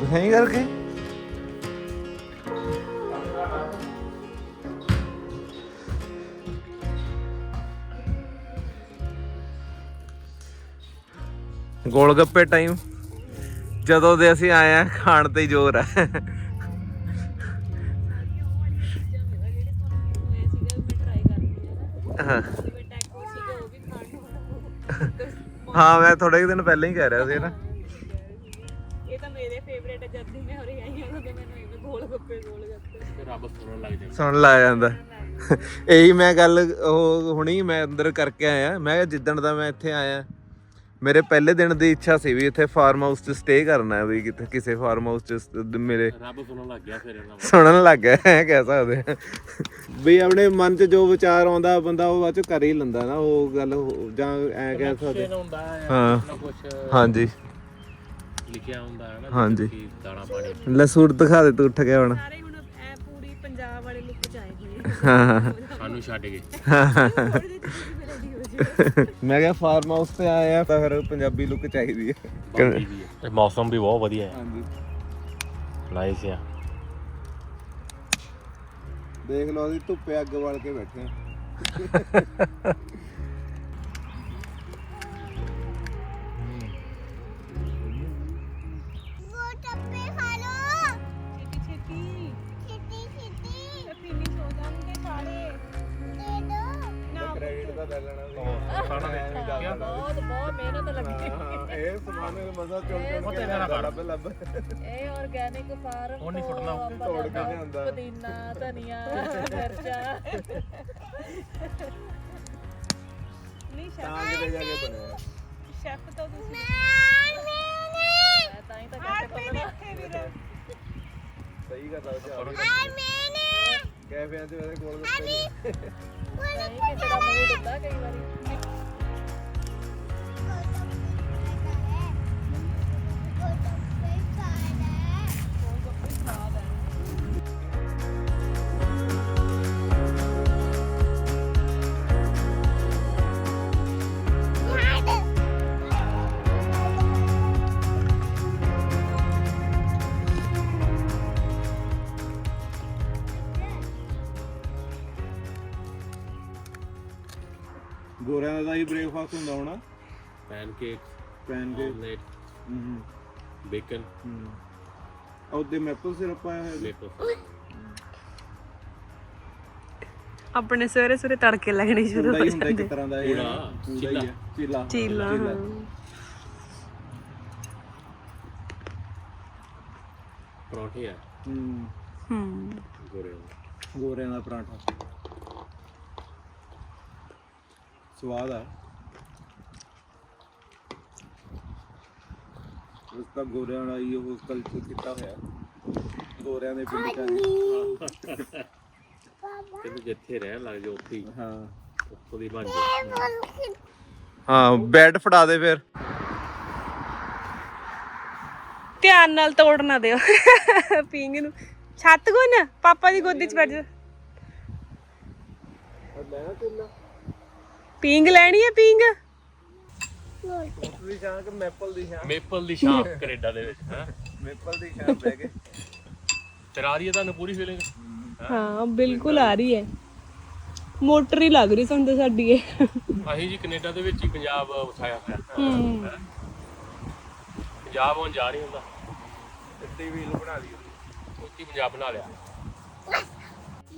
ਦਿਖਾਈ ਕਰਕੇ। ਗੋਲ ਗੱਪੇ ਟਾਈਮ ਜਦੋਂ ਦੇ ਅਸੀਂ ਆਏ ਆ ਖਾਣ ਤੇ ਜ਼ੋਰ ਹੈ। ਹਾਂ ਮੈਂ ਥੋੜੇ ਦਿਨ ਪਹਿਲਾਂ ਹੀ ਕਹਿ ਰਿਹਾ ਸੀ ਨਾ। ਤਾਂ ਮੇਰੇ ਫੇਵਰੇਟ ਹੈ ਜਦ ਦੀ ਮੈਂ ਉਰੇ ਆਈ ਹਾਂ ਉਦੋਂ ਮੈਨੂੰ ਇਵੇਂ ਗੋਲ ਗੱਪੇ ਗੋਲ ਗੱਪੇ। ਰੱਬ ਸੁਣਨ ਲੱਗ ਜਾਂਦਾ। ਸੁਣ ਲਾ ਜਾਂਦਾ। ਇਹੀ ਮੈਂ ਗੱਲ ਉਹ ਹੁਣੀ ਮੈਂ ਅੰਦਰ ਕਰਕੇ ਆਇਆ। ਮੈਂ ਕਿਹਾ ਜਿੱਦਣ ਦਾ ਮੈਂ ਇੱਥੇ ਆਇਆ ਮੇਰੇ ਪਹਿਲੇ ਦਿਨ ਦੀ ਇੱਛਾ ਸੀ ਵੀ ਇੱਥੇ ਫਾਰਮ ਹਾਊਸ 'ਚ ਸਟੇ ਕਰਨਾ ਹੈ ਵੀ ਕਿਤੇ ਕਿਸੇ ਫਾਰਮ ਹਾਊਸ 'ਚ ਸ- ਮੇਰੇ ਰੱਬ ਸੁਣਨ ਲੱਗ ਗਿਆ ਫਿਰ ਇਹਨਾਂ ਸੁਣਨ ਲੱਗ ਗਿਆ ਐ ਕਹਿ ਸਕਦੇ ਵੀ ਆਪਣੇ ਮਨ 'ਚ ਜੋ ਵਿਚਾਰ ਆਉਂਦਾ ਬੰਦਾ ਉਹ ਬਾਅਦ 'ਚ ਕਰ ਹੀ ਲੈਂਦਾ ਨਾ ਉਹ ਗੱਲ ਹੋ- ਜਾਂ ਐ ਕਹਿ ਸਕਦੇ। ਹੁੰਦਾ ਹੈ ਹਾਂ। ਨਾ ਕੁਝ ਹਾਂਜੀ। ਲਿਖਿਆ ਹੁੰਦਾ ਹੈ ਨਾ ਹਾਂਜੀ। ਕਿ ਦਾਣਾ ਪਾਣੀ ਲੈ ਸੂਟ ਦਿਖਾ ਦੇ ਤੂੰ ਉੱਠ ਕੇ ਹੁਣ। ਸਾਰੇ ਹੁਣ ਐ ਪੂਰੀ ਪੰਜਾਬ ਵਾਲੇ ਲੁੱਕ ਚ ਆਏ ਹੋਏ ਹਾਂ ਹਾਂ, ਹਾਂ। ਸਾਨੂੰ ਛੱਡ ਗਏ ਥੋੜੀ ਜਿਹੀ ਤੁਸੀਂ ਰੈਡੀ ਹੋ ਜਿਓ ਮੈਂ ਕਿਹਾ ਫਾਰਮ ਹਾਊਸ ਤੇ ਆਏ ਆ ਤਾਂ ਫਿਰ ਪੰਜਾਬੀ ਲੁੱਕ ਚਾਹੀਦੀ ਹੈ ਬਾਕੀ ਵੀ ਹੈ ਤੇ ਮੌਸਮ ਵੀ ਬਹੁਤ ਵਧੀਆ ਹੈ ਹਾਂਜੀ। ਨਾਈਸ ਆ। ਦੇਖ ਲਓ ਅਸੀਂ ਧੁੱਪੇ ਅੱਗ ਵਾਲ ਕੇ ਬੈਠੇ ਆ। ਨਾ ਕ੍ਰੈਡਿਟ ਦਾ ਲੈ ਲੈਣਾ ਸੀ। ਬਹੁਤ ਬਹੁਤ ਮਿਹਨਤ ਲੱਗੀ। ਇਹ ਸਮਾਨ ਮਜ਼ਾ ਚੁਣ ਚੁਣ ਉਹ ਕੇ ਤੇ ਮੇਰਾ ਲਿਆਂਦਾ, ਫੜ। ਲੱਭ। ਲੱਭ ਇਹ ਆਰਗੈਨਿਕ ਫਾਰਮ ਹੁਣ ਨੀ ਸੁੱਟਣਾ, ਤੋੜ ਕੇ ਲਿਆਂਦਾ। ਪੁਦੀਨਾ ਧਨੀਆ ਮਿਰਚਾ। ਨਹੀਂ ਤਾਂ ਸ਼ੈਫ। ਕਿਤੇ ਜਾ ਕੇ ਬਣਿਆ। ਸ਼ੈਫ ਤਾਂ ਤੁਸੀਂ ਮੈਂ ਤਾਂ ਹੀ ਤਾਂ ਕਹਿੰਦਾ ਪਕੜਾ ਸਹੀ ਗੱਲ ਆ ਚਾਹ ਕੈਫਿਆਂ 'ਚ ਵੈਸੇ ਕੋਲ ਗੱਪੇ ਨੇ। ਨਹੀਂ ਕਿਸੇ ਦਾ ਮੂਡ ਹੁੰਦਾ ਕਈ ਵਾਰੀ ਗੋਰਿਆਂ ਦਾ ਹੀ ਬ੍ਰੇਕਫਾਸਟ ਹੁੰਦਾ ਹੋਣਾ। ਪੈਨਕੇਕ ਪੈਨ ਕੇ ਆਮਲੇਟ ਹੂੰ। ਬੇਕਨ ਹੂੰ। ਉਹਦੇ ਮੈਪਲ ਸਿਰਪ ਆਇਆ ਹੈ ਮੇਪਲ ਆਪਣੇ ਸਵੇਰੇ ਸਵੇਰੇ ਤੜਕੇ ਲੱਗਣੇ ਸ਼ੁਰੂ ਹੁੰਦਾ ਹੀ ਹੁੰਦਾ ਇੱਕ ਤਰ੍ਹਾਂ ਦਾ ਇਹ। ਪੂੜਾ, ਪੂੜਾ ਹੀ ਹੈ ਚੀਲਾ। ਚੀਲਾ। ਹਾਂ। ਪਰੌਂਠੇ ਆ। ਹੂੰ। ਹੂੰ। ਗੋਰੇ ਗੋਰਿਆਂ ਦਾ ਪਰਾਂਠਾ। ਸਵਾਦ ਆ। ਉਸ ਦਾ ਗੋਰਿਆਂ ਦਾ ਹੀ ਉਹ ਕਲਚਰ ਕੀਤਾ ਹੋਇਆ। ਗੋਰਿਆਂ ਦੇ ਪਿੰਡ ਚ ਕਹਿੰਦੇ ਜਿੱਥੇ ਰਹਿਣ ਲੱਗ ਜਾ ਉੱਥੇ ਹੀ। ਹਾਂ। ਉੱਥੋਂ ਦੀ ਬਣ ਜਾ ਹਾਂ ਬੈਡ ਫੜਾ ਦੇ ਫਿਰ। ਧਿਆਨ ਨਾਲ ਤੋੜ ਨਾ ਦਿਓ। ਪੀਂਗ ਨੂੰ। ਛੱਤ ਕੋ ਨਾ ਪਾਪਾ ਦੀ ਗੋਦੀ ਚ ਬੈਠ ਜਾ। ਲੈਣਾ ਚੱਲਾ ਪੀਂਗ ਲੈਣੀ ਹੈ ਪੀਂਗ? ਦੀ ਛਾਂ ਕਿ ਮੈਪਲ ਦੀ ਛਾਂ ਮੇਪਲ ਦੀ ਸ਼ਾਮ ਕੈਨੇਡਾ ਦੇ ਵਿੱਚ ਹੈ? ਮੈਪਲ ਦੀ ਛਾਂ ਬਹਿ ਕੇ ਤੇ ਆ ਰਹੀ ਹੈ ਤੁਹਾਨੂੰ ਪੂਰੀ ਫੀਲਿੰਗ ਹਾਂ? ਬਿਲਕੁਲ ਆ ਰਹੀ ਹੈ। ਮੋਟਰ ਹੀ ਲੱਗ ਰਹੀ ਸਾਨੂੰ ਤਾਂ ਸਾਡੀ ਇਹ। ਅਸੀਂ ਜੀ ਕੈਨੇਡਾ ਦੇ ਵਿੱਚ ਹੀ ਪੰਜਾਬ ਵਸਾਇਆ ਹੋਇਆ। ਹੂੰ। ਪੰਜਾਬ ਹੁਣ ਜਾ ਨਹੀਂ ਹੁੰਦਾ। ਇੱਥੇ ਵੀਲ ਬਣਾ ਲਈ ਉੱਥੇ ਪੰਜਾਬ ਬਣਾ ਲਿਆ।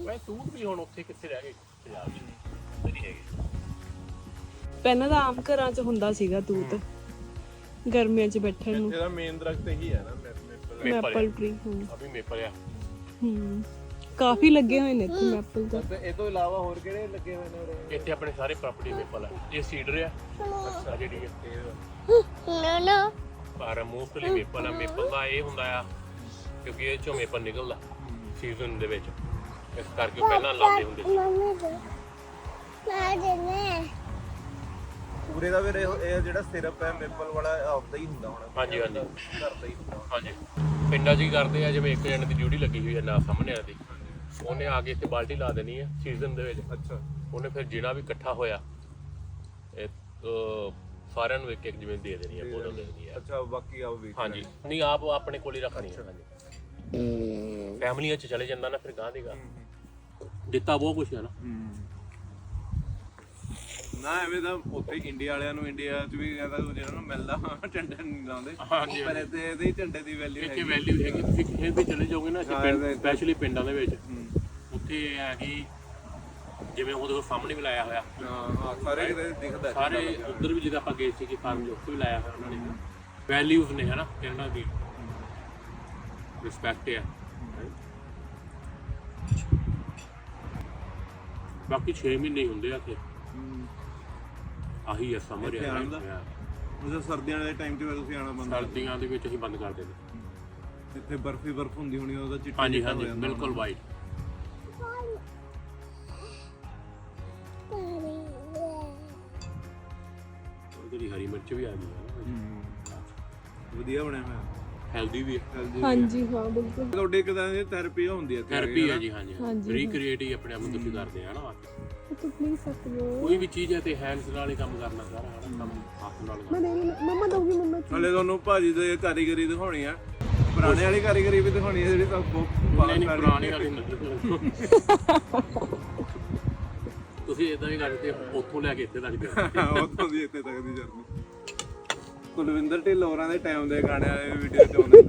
ਮੈਂ ਤੂੰ ਵੀ ਹੁਣ ਉੱਥੇ ਕਿੱਥੇ ਰਹਿ ਗਏ ਪੰਜਾਬ ਵਿੱਚ ਨਹੀਂ ਹੈਗੇ। ਪਹਿਲਾਂ ਤਾਂ ਆਮ ਘਰਾਂ 'ਚ ਹੁੰਦਾ ਸੀਗਾ ਤੂਤ। ਗਰਮੀਆਂ 'ਚ ਬੈਠਣ ਨੂੰ। ਇਹਦਾ ਮੇਨ ਦਰਖਤ ਇਹੀ ਹੈ ਨਾ ਮੈਪਲ ਮੇਪਲ ਟਰੀ ਹੂੰ। ਵੀ ਮੇਪਲ ਆ ਹੂੰ। ਕਾਫੀ ਲੱਗੇ ਹੋਏ ਨੇ ਇੱਥੇ ਮੈਪਲ ਤਾਂ। ਤੇ ਇਹ ਤੋਂ ਇਲਾਵਾ ਹੋਰ ਕਿਹੜੇ ਲੱਗੇ ਹੋਏ ਨੇ ਉਰੇ? ਇੱਥੇ ਆਪਣੇ ਸਾਰੇ ਪ੍ਰਾਪਰਟੀ ਮੇਪਲ ਆ ਇਹ ਸੀਡਰ ਆ ਅੱਛਾ ਜਿਹੜੀ ਹੈ। ਪਰ ਮੋਸਟਲੀ ਮੇਪਲ ਆ ਮੇਪਲ ਦਾ ਇਹ ਹੁੰਦਾ ਆ ਕਿਉਂਕਿ ਇਹ ਚੋਂ ਮੇਪਲ ਨਿਕਲਦਾ ਸੀਜ਼ਨ ਦੇ ਵਿੱਚ। ਇਸ ਕਰਕੇ ਪਹਿਲਾਂ ਲਾਉਂਦੇ ਹੁੰਦੇ ਸੀ। ਪੂਰੇ ਦਾ ਫਿਰ ਇਹ ਜਿਹੜਾ ਸਿਰਪ ਹੈ ਮੇਪਲ ਵਾਲਾ ਆਪਦਾ ਹੀ ਹੁੰਦਾ ਹੋਣਾ। ਹਾਂਜੀ ਹਾਂਜੀ। ਘਰ ਦਾ ਹੀ ਹੁੰਦਾ। ਹਾਂਜੀ। ਪਿੰਡਾਂ 'ਚ ਹੀ ਕਰਦੇ ਆ ਜਿਵੇਂ ਇੱਕ ਜਣ ਦੀ ਡਿਊਟੀ ਲੱਗੀ ਹੋਈ ਹੈ ਨਾ ਸਾਹਮਣੇ ਆ ਦੀ ਉਹਨੇ ਆ ਕੇ ਇੱਥੇ ਬਾਲਟੀ ਲਾ ਦੇਣੀ ਹੈ ਸੀਜ਼ਨ ਦੇ ਵਿੱਚ। ਅੱਛਾ। ਉਹਨੇ ਫਿਰ ਜਿਹੜਾ ਵੀ ਇਕੱਠਾ ਹੋਇਆ ਇਹ ਸਾਰਿਆਂ ਨੂੰ ਇੱਕ ਇੱਕ ਜਿਵੇਂ ਦੇ ਦੇਣੀ ਆ ਬੋਤਲ ਦੇ ਦੇਣੀ ਆ। ਅੱਛਾ ਬਾਕੀ ਆਓ ਵੀ ਹਾਂਜੀ। ਨਹੀਂ ਆਪ ਆਪਣੇ ਕੋਲ ਹੀ ਰੱਖਣੀ ਆ। ਹਾਂਜੀ। ਫੈਮਲੀਆਂ ਚ ਚਲੇ ਜਾਂਦਾ ਨਾ ਫਿਰ ਗਾਂ ਦੀ ਗਾਂ ਦਿੱਤਾ ਬਹੁਤ ਕੁਛ ਹੈ ਨਾ। ਨਾ ਐਵੇਂ ਤਾਂ ਉੱਥੇ ਇੰਡੀਆ ਵਾਲਿਆਂ ਨੂੰ ਇੰਡੀਆ 'ਚ ਵੀ ਕਹਿੰਦਾ ਜਿਹਨਾਂ ਨੂੰ ਮਿਲਦਾ ਝੰਡੇ ਨਹੀਂ ਲਾਉਂਦੇ। ਹਾਂਜੀ ਪਰ ਇੱਥੇ ਇਹਦੇ ਹੀ ਝੰਡੇ ਦੀ ਵੈਲਿਊ ਇੱਥੇ ਹੈਗੀ ਵੈਲਿਊ ਹੈਗੀ ਤੁਸੀਂ ਕਿਸੇ ਵੀ ਚਲੇ ਜਾਓਗੇ ਨਾ ਹਾਂ, ਇਹਦੇ- ਸਪੈਸ਼ਲੀ ਪਿੰਡਾਂ ਦੇ ਵਿੱਚ। ਹੂੰ। ਉੱਥੇ ਇਹ ਹੈ ਕਿ ਜਿਵੇਂ ਉਹਦੇ ਕੋਲ ਸਾਹਮਣੇ ਵੀ ਲਾਇਆ ਹੋਇਆ। ਹਾਂ ਹਾਂ ਸਾਰੇ ਕਿਤੇ ਦਿਖਦਾ ਸਾਰੇ ਉਧਰ ਵੀ ਜਿਹਦਾ ਆਪਾਂ ਗਏ ਸੀ ਕਿ ਫਾਰਮ ਜੋ ਉੱਥੇ ਵੀ ਲਾਇਆ ਹੋਇਆ ਉਹਨਾਂ ਨੇ। ਵੈਲਿਊਜ਼ ਨੇ ਹਨਾ ਇਹਨਾਂ ਦੀ। ਰਿਸਪੈਕਟ ਹੈ ਬਾਕੀ 6 ਮਹੀਨੇ ਹੀ ਹੁੰਦੇ ਆ ਇੱਥੇ। ਆਹੀ ਹੈ ਸਮਰ ਇੱਥੇ ਆਉਣ ਦਾ? ਸਰਦੀਆਂ ਦੇ ਟਾਈਮ 'ਚ ਫਿਰ ਤੁਸੀਂ ਆਣਾ ਬੰਦ ਸਰਦੀਆਂ ਦੇ ਵਿੱਚ ਅਸੀਂ ਬੰਦ ਕਰ ਦਿੰਦੇ। ਇੱਥੇ ਬਰਫੀ ਬਰਫ ਹੁੰਦੀ ਹੋਣੀ ਉਹਦਾ ਚਿੱਟਾ ਹਾਂਜੀ ਚਿੱਟਾ ਹੋ ਹਾਂਜੀ ਜਾਂਦਾ ਬਿਲਕੁਲ ਵਾਈਟ ਉਹਦੀ ਹਰੀ ਮਿਰਚ ਵੀ ਆ ਗਈ ਹੈ ਹੂੰ। ਵਧੀਆ ਬਣਿਆ ਹੋਇਆ। ਹੈਲਦੀ ਵੀ ਹੈ ਹਾਂਜੀ ਹਾਂ ਬਿਲਕੁਲ। ਤੁਹਾਡੇ ਇੱਕ ਤਰ੍ਹਾਂ ਦੀ ਥੈਰੇਪੀ ਹੁੰਦੀ ਹੈ ਥੈਰੇਪੀ ਹੈ ਜੀ ਹਾਂਜੀ ਹਾਂਜੀ, ਰੀਕ੍ਰੀਏਟ ਹੀ। ਆਪਣੇ ਆਪ ਨੂੰ ਤੁਸੀਂ ਕਰਦੇ ਆ ਨਾ ਤੂੰ ਪਲੀਜ਼ ਸਕੋ ਕੋਈ ਵੀ ਚੀਜ਼ ਹੈ ਤੇ ਹੈਂਡਸ ਨਾਲ ਹੀ ਕੰਮ ਕਰਨਾ ਸਾਰਾ ਹਨਾ, ਕੰਮ ਹੱਥ ਨਾਲ ਕਰਨਾ। ਮੈਂ ਨਹੀਂ ਮਮਾ ਦਊਗੀ ਮਮਾ ਹਲੇ ਤੁਹਾਨੂੰ ਭਾਜੀ ਦੇ ਕਾਰੀਗਰੀ ਦਿਖਾਉਣੀ ਆ। ਪੁਰਾਣੇ ਵਾਲੀ ਕਾਰੀਗਰੀ ਵੀ ਦਿਖਾਉਣੀ ਹੈ ਜਿਹੜੀ ਸਭ ਬਹੁਤ ਨਹੀਂ ਨਹੀਂ ਪੁਰਾਣੀ ਵਾਲੀ ਨਹੀਂ। ਤੁਸੀਂ ਇਦਾਂ ਹੀ ਕਰਦੇ ਉੱਥੋਂ ਲੈ ਕੇ ਇੱਥੇ ਤੱਕ ਦੇ ਉਦੋਂ ਦੀ ਇੱਥੇ ਤੱਕ ਦੀ ਜਰਨੀ ਕੁਲਵਿੰਦਰ ਢਿੱਲੋਂ ਹੋਰਾਂ ਦੇ ਟਾਈਮ ਦੇ ਗਾਣਿਆਂ ਦੇ ਵੀਡੀਓ ਚ ਆਉਂਦੇ।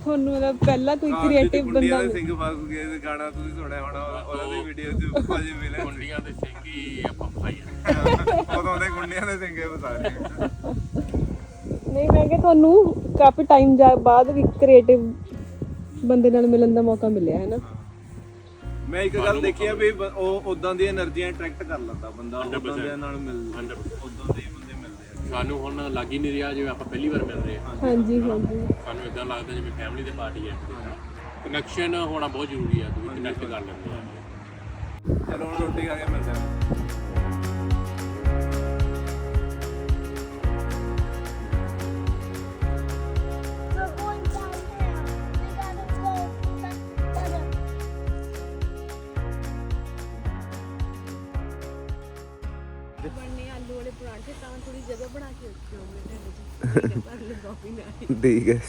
ਤੁਹਾਨੂੰ ਮਤਲਬ ਪਹਿਲਾਂ ਕੋਈ ਹਾਂ, ਕ੍ਰੀਏਟਿਵ ਗੁੰਡੀਆਂ ਬੰਦਾ ਦੇ ਸਿੰਘ ਫਸ ਗਏ ਦੇ ਗਾਣਾ ਤੁਸੀਂ ਸੁਣਿਆ ਹੋਣਾ ਉਹਨਾਂ ਦੀ ਵੀਡੀਓ ਚ ਭਾਜੀ ਮਿਲੇ ਕੁੰਡੀਆਂ ਦੇ ਸਿੰਘ ਹੀ ਆਪਾਂ ਭਾਈ। ਉਦੋਂ ਦੇ ਗੁੰਡੀਆਂ ਦੇ ਸਿੰਘੇ ਬਸਾਰੇ ਨਹੀਂ ਮੈਂ ਕਿਹਾ ਤੁਹਾਨੂੰ ਕਾਫੀ ਟਾਈਮ ਬਾਅਦ ਵੀ ਕ੍ਰੀਏਟਿਵ ਬੰਦੇ ਨਾਲ ਮਿਲਣ ਦਾ ਮੌਕਾ ਮਿਲਿਆ ਹੈ ਨਾ ਮੈਂ ਇੱਕ ਗੱਲ ਦੇਖੀ ਆ ਵੀ ਉਹ ਉਦਾਂ ਦੀ એનર્ਜੀਆਂ ਅਟਰੈਕਟ ਕਰ ਲੈਂਦਾ ਬੰਦਾ 100% ਨਾਲ ਮਿਲ 100% ਉਦਾਂ ਦੇ ਬੰਦੇ ਮਿਲਦੇ ਸਾਨੂੰ ਹੁਣ ਲੱਗ ਹੀ ਨਹੀਂ ਰਿਹਾ ਜਿਵੇਂ ਆਪਾਂ ਪਹਿਲੀ ਵਾਰ ਮਿਲ ਰਹੇ ਹਾਂ ਹਾਂਜੀ ਹਾਂਜੀ ਸਾਨੂੰ ਇਦਾਂ ਲੱਗਦਾ ਜਿਵੇਂ ਫੈਮਿਲੀ ਦੇ ਪਾਰਟੀ ਹੈ ਕਨੈਕਸ਼ਨ ਹੋਣਾ ਬਹੁਤ ਜ਼ਰੂਰੀ ਹੈ ਤੁਸੀਂ ਕਨੈਕਟ ਕਰ ਲੈਂਦੇ ਆ। ਚਲੋ ਹੁਣ ਰੋਟੀ ਖਾ ਕੇ ਮਿਲਦੇ ਆ। ਠੀਕ ਹੈ।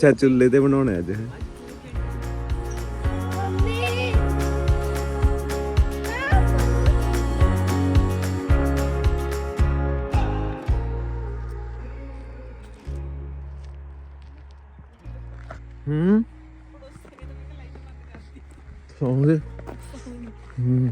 ਚਾ ਚੁੱਲ੍ਹੇ ਤੇ ਬਣਾਉਣਾ ਅੱਜ. ਹੂੰ। ਸੌਂ ਦੇ ਹੂੰ।